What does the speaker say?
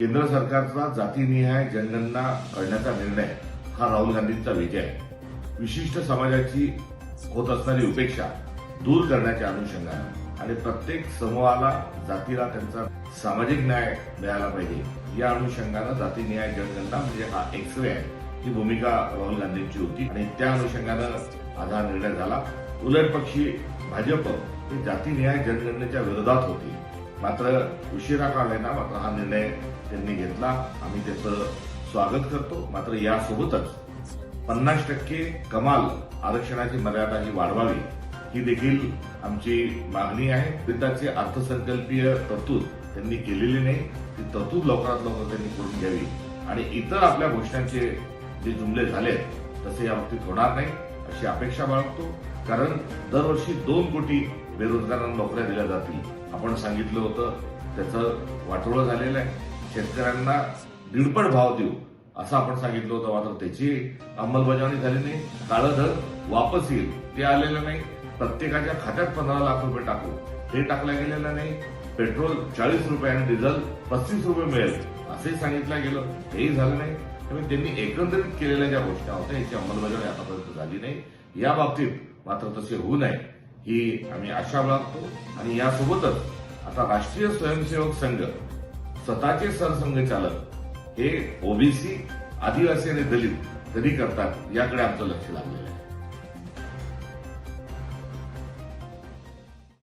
केंद्र सरकारचा जातीनिहाय जनगणना करण्याचा निर्णय हा राहुल गांधींचा विजय आहे. विशिष्ट समाजाची होत असणारी उपेक्षा दूर करण्याच्या अनुषंगानं आणि प्रत्येक समूहाला जातीला त्यांचा सामाजिक न्याय मिळाला पाहिजे या अनुषंगानं जातीनिहाय जनगणना म्हणजे हा एक्सरे आहे. ही भूमिका राहुल गांधींची होती आणि त्या अनुषंगानं आज हा निर्णय झाला. उलट पक्षी भाजप हे जातीनिहाय जनगणनेच्या विरोधात होती. मात्र उशिरा का ना मात्र हा निर्णय त्यांनी घेतला. आम्ही त्याचं स्वागत करतो. मात्र यासोबतच पन्नास टक्के कमाल आरक्षणाची मर्यादा ही वाढवावी ही देखील आमची मागणी आहे. विद्याची अर्थसंकल्पीय तरतूद त्यांनी केलेली नाही. ती तरतूद लवकरात लवकर त्यांनी करून घ्यावी. आणि इतर आपल्या घोषणांचे जे जुमले झाले तसे या बाबतीत होणार नाही अशी अपेक्षा बाळगतो. कारण दरवर्षी दोन कोटी बेरोजगारांना नोकऱ्या दिल्या जातील. आपण सांगितलं होतं त्याचं वाटोळं झालेलं आहे. शेतकऱ्यांना दीडपट भाव देऊ असं आपण सांगितलं होतं. मात्र त्याची अंमलबजावणी झाली नाही. काळं धन वापस येईल ते आलेलं नाही. प्रत्येकाच्या खात्यात पंधरा लाख रुपये टाकू हे टाकलं गेलेलं नाही. पेट्रोल चाळीस रुपये आणि डिझेल पस्तीस रुपये मिळेल असंही सांगितलं गेलं. हेही झालं नाही. त्यामुळे त्यांनी एकंदरीत केलेल्या ज्या घोषणा होत्या याची अंमलबजावणी आतापर्यंत झाली नाही. या बाबतीत मात्र तसे होऊ नये ही आम्ही आशा बाळगतो. आणि यासोबतच आता राष्ट्रीय स्वयंसेवक संघ स्वतःचे सरसंघचालक हे ओबीसी आदिवासी आणि दलित कधी करतात याकडे आमचं लक्ष लागलेलं आहे.